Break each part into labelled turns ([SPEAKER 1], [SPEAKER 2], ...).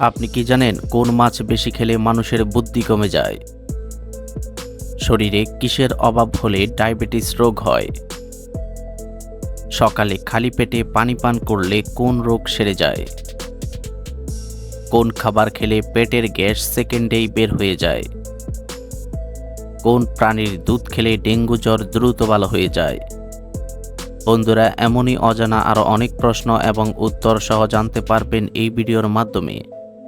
[SPEAKER 1] আপনি কি জানেন কোন মাছ বেশি খেলে মানুষের বুদ্ধি কমে যায়? শরীরে কিসের অভাব হলে ডায়াবেটিস রোগ হয়? সকালে খালি পেটে পানি পান করলে কোন রোগ সেরে যায়? কোন খাবার খেলে পেটের গ্যাস সেকেন্ডেই বের হয়ে যায়? কোন প্রাণীর দুধ খেলে ডেঙ্গু জ্বর দ্রুত ভালো হয়ে যায়? বন্ধুরা, এমনই অজানা আরও অনেক প্রশ্ন এবং উত্তর সহ জানতে পারবেন এই ভিডিওর মাধ্যমে।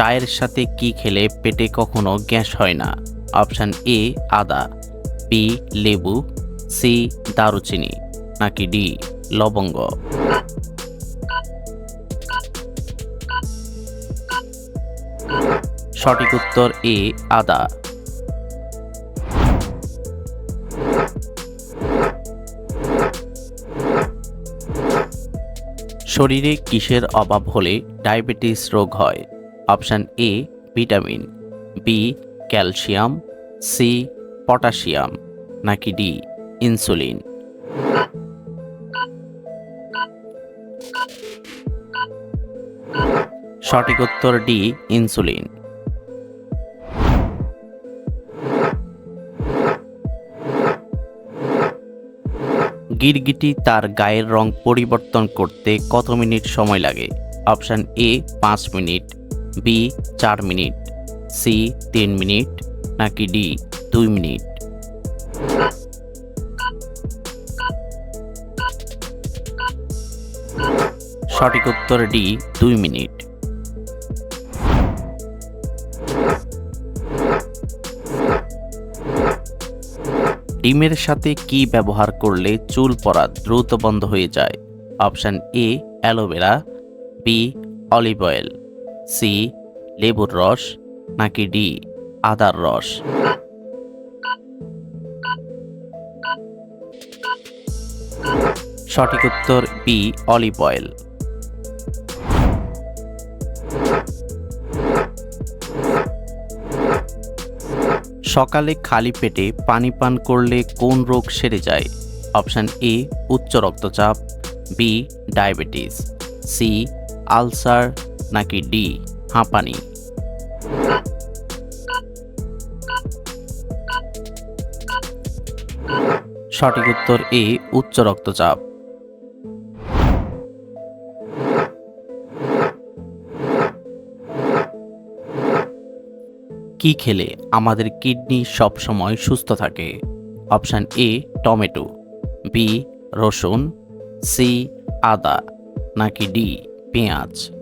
[SPEAKER 1] চায়ের সাথে কি খেলে পেটে কখনো গ্যাস হয় না? অপশান এ, আদা, বি, লেবু, সি, দারুচিনি, নাকি ডি, লবঙ্গ। সঠিক উত্তর এ, আদা। শরীরে কিসের অভাব হলে ডায়াবেটিস রোগ হয়? Option A, vitamin, B, calcium, C, potassium, নাকি ডি, ইনসুলিন। সঠিক উত্তর ডি, ইনসুলিন। গিরগিটি তার গায়ের রং পরিবর্তন করতে কত মিনিট সময় লাগে? অপশান এ, পাঁচ মিনিট। বি চার মিনিট। সি তিন মিনিট। নাকি ডি দুই মিনিট। সঠিক উত্তর ডি দুই মিনিট। ডিমের সাথে কি ব্যবহার করলে চুল পড়া দ্রুত বন্ধ হয়ে যায়? Option A aloe vera. B olive oil. C, লেবুর রস, নাকি ডি, আদার রস? সঠিক উত্তর বি, অলিভ অয়েল। সকালে খালি পেটে পানি পান করলে কোন রোগ সেরে যায়? অপশান এ, উচ্চ রক্তচাপ, বি, ডায়াবেটিস, সি, আলসার নাকি ডি? হাঁপানি সঠিক উত্তর এ, উচ্চ রক্তচাপ। কি খেলে আমাদের কিডনি সব সময় সুস্থ থাকে? Option A, tomato. বি, রসুন। সি, আদা। নাকি ডি, পেঁয়াজ।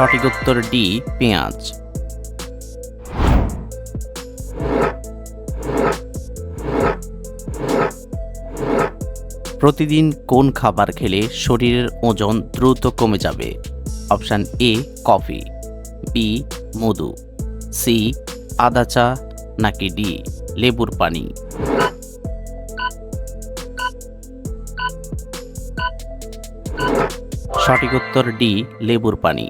[SPEAKER 1] সঠিক উত্তর ডি পেঁয়াজ। প্রতিদিন কোন খাবার খেলে শরীরের ওজন দ্রুত কমে যাবে? Option A coffee. বি মধু। সি আদা চা নাকি ডি লেবুর পানি। সঠিক উত্তর ডি লেবুর পানি।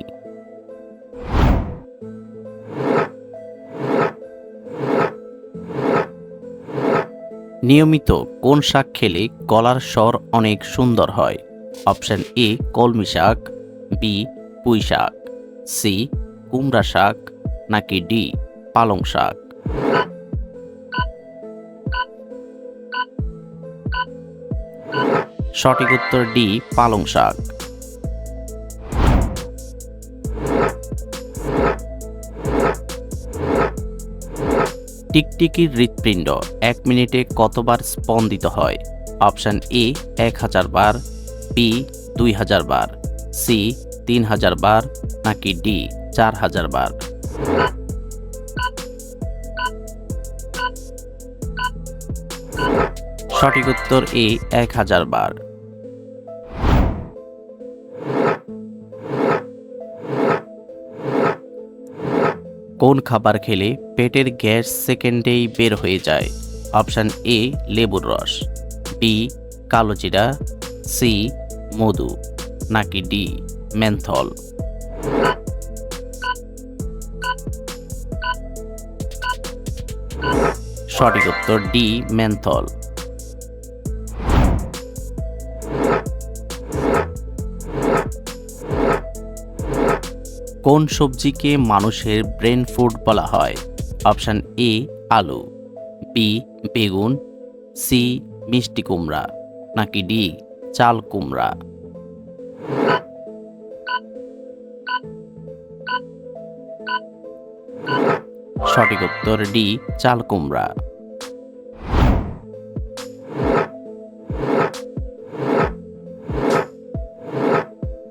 [SPEAKER 1] নিয়মিত কোন শাক খেলে গলার স্বর অনেক সুন্দর হয়? অপশান এ, কলমি শাক, বি, পুঁই শাক, সি, কুমড়া শাক, নাকি ডি, পালং শাক? সঠিক উত্তর ডি, পালং শাক। টিকটিকির হৃৎপিণ্ড। এক মিনিটে কতবার স্পন্দিত হয়? অপশান এ, এক হাজার বার, বি, দুই হাজার বার, সি, তিন হাজার বার, নাকি ডি, চার হাজার বার? সঠিক উত্তর এ, এক হাজার বার। কোন খাবার খেলে পেটের গ্যাস সেকেন্ডেই বের হয়ে যায়? অপশান এ, লেবুর রস। বি কালোজিরা সি, মধু। নাকি ডি, মেন্থল। সঠিক উত্তর ডি, মেন্থল। কোন সবজিকে মানুষের ব্রেন ফুড বলা হয়? অপশান এ, আলু, বি, বেগুন, সি, মিষ্টি কুমড়া, নাকি ডি, চাল কুমড়া? সঠিক উত্তর ডি, চাল কুমড়া।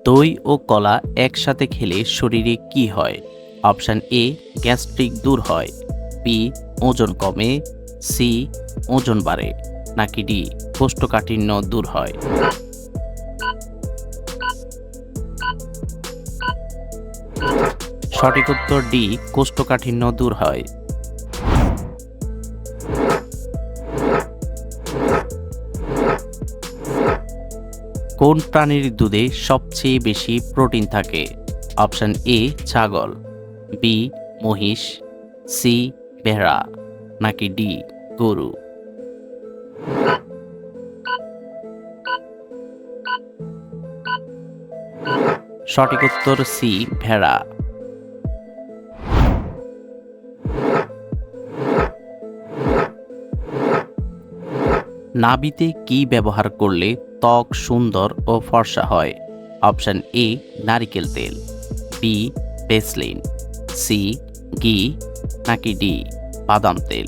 [SPEAKER 1] দই ও কলা একসাথে খেলে শরীরে কি হয়? অপশান এ, গ্যাস্ট্রিক দূর হয়। বি, ওজন কমে। সি, ওজন বাড়ে। নাকি ডি, কোষ্ঠকাঠিন্য দূর হয়। সঠিক উত্তর ডি, কোষ্ঠকাঠিন্য দূর হয়। কোন প্রাণীর দুধে সবচেয়ে বেশি প্রোটিন থাকে? অপশান এ, ছাগল, বি, মহিষ, সি, ভেড়া, নাকি ডি, গরু? সঠিক উত্তর সি, ভেড়া। নাবিতে কি ব্যবহার করলে ত্বক সুন্দর ও ফর্সা হয়। অপশান এ, নারিকেল তেল। বি পেসলিন সি, ঘি, নাকি ডি, বাদাম তেল।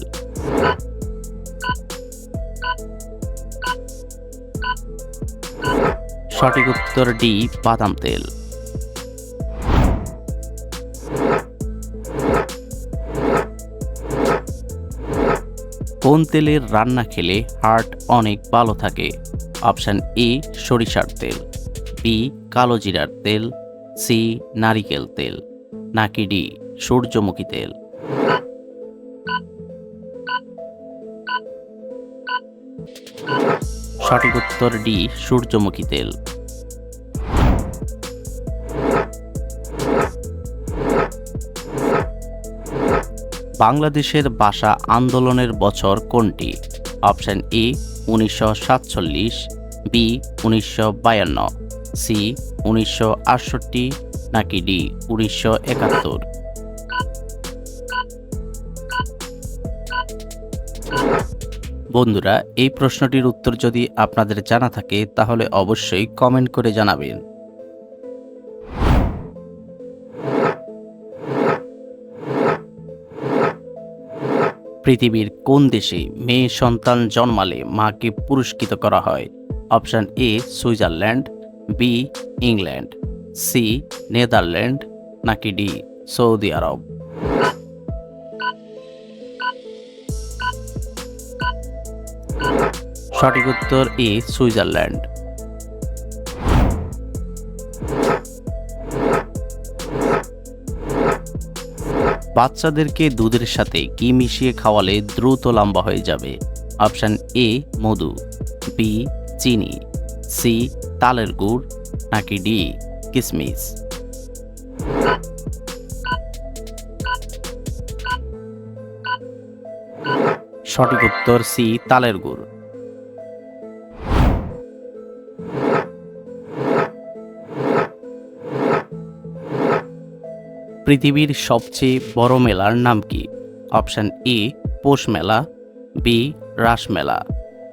[SPEAKER 1] সঠিক উত্তর ডি, বাদাম তেল। কোন তেলের রান্না খেলে হার্ট অনেক ভালো থাকে? অপশান এ সরিষার তেল বি কালো জিরার তেল সি নারিকেল তেল, নাকি ডি সূর্যমুখী তেল। সঠিক উত্তর ডি সূর্যমুখী তেল। বাংলাদেশের ভাষা আন্দোলনের বছর কোনটি? অপশান এ উনিশশো সাতচল্লিশ, বি উনিশশো বায়ান্ন, সি উনিশশো আটষট্টি, নাকি ডি উনিশশো একাত্তর? বন্ধুরা, এই প্রশ্নটির উত্তর যদি আপনাদের জানা থাকে, তাহলে অবশ্যই কমেন্ট করে জানাবেন। পৃথিবীর কোন দেশে মেয়ে সন্তান জন্মালে মাকে পুরস্কৃত করা হয়? Option A, Switzerland, B, England, C, Netherland, নাকি ডি, সৌদি আরব? সঠিক উত্তর এ, সুইজারল্যান্ড। বাচ্চাদেরকে দুধের সাথে কি মিশিয়ে খাওয়ালে দ্রুত লম্বা হয়ে যাবে? অপশান এ, মধু। বি, চিনি। সি, তালের গুড়। নাকি ডি, কিসমিস। সঠিক উত্তর সি, তালের গুড়। পৃথিবীর সবচেয়ে বড় মেলার নাম কি? অপশান এ, পৌষ মেলা, বি, রাস মেলা,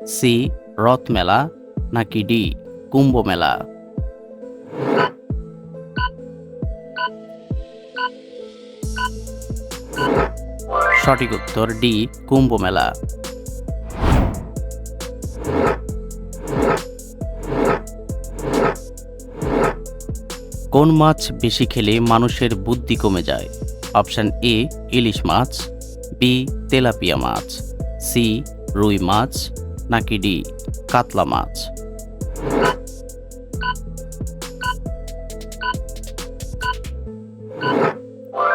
[SPEAKER 1] সি, রথ মেলা, নাকি ডি, কুম্ভ মেলা? সঠিক উত্তর ডি, কুম্ভ মেলা। কোন মাছ বেশি খেলে মানুষের বুদ্ধি কমে যায়? অপশান এ, ইলিশ মাছ, বি, তেলাপিয়া মাছ, সি, রুই মাছ, নাকি ডি, কাতলা মাছ?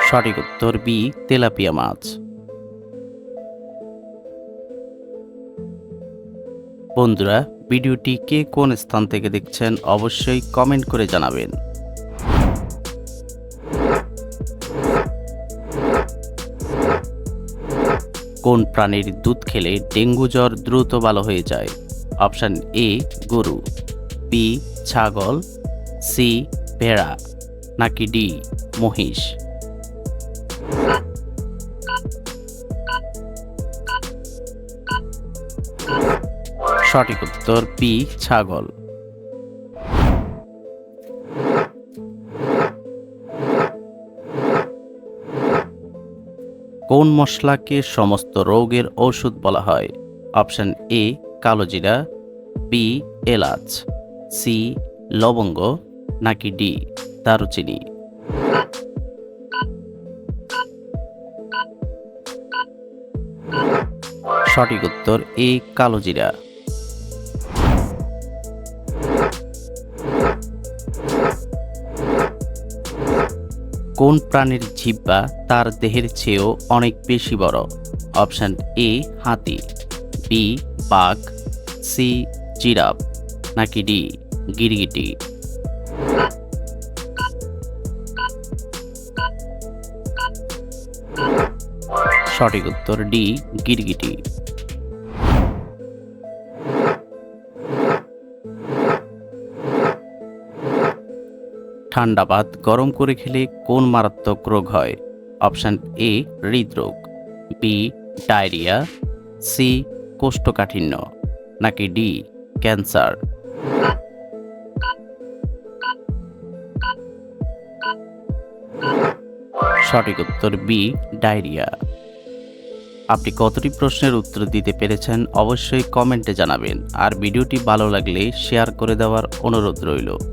[SPEAKER 1] সঠিক উত্তর বি, তেলাপিয়া মাছ। বন্ধুরা, ভিডিওটি কে কোন স্থান থেকে দেখছেন অবশ্যই কমেন্ট করে জানাবেন। কোন প্রাণীর দুধ খেলে ডেঙ্গু জ্বর দ্রুত ভালো হয়ে যায়? অপশান এ, গরু, বি, ছাগল, সি, ভেড়া, নাকি ডি, মহিষ? সঠিক উত্তর পি ছাগল। কোন মশলাকে সমস্ত রোগের ঔষধ বলা হয়? অপশান এ কালোজিরা বি এলাচ সি লবঙ্গ, নাকি ডি দারুচিনি। সঠিক উত্তর, এ কালোজিরা কোন প্রাণীর জিব্বা তার দেহের চেয়েও অনেক বেশি বড়? অপশান এ, হাতি, বি, বাঘ, সি, জিরাফ, নাকি ডি, গিরগিটি? সঠিক উত্তর ডি, গিরগিটি। ঠান্ডা ভাত গরম করে খেলে কোন মারাত্মক রোগ হয়? অপশান এ, হৃদরোগ। B diarrhoea. সি কোষ্ঠকাঠিন্য। নাকি ডি ক্যান্সার। সঠিক উত্তর বি ডায়রিয়া। আপনি কতটি প্রশ্নের উত্তর দিতে পেরেছেন অবশ্যই কমেন্টে জানাবেন। আর ভিডিওটি ভালো লাগলে শেয়ার করে দেওয়ার অনুরোধ রইল।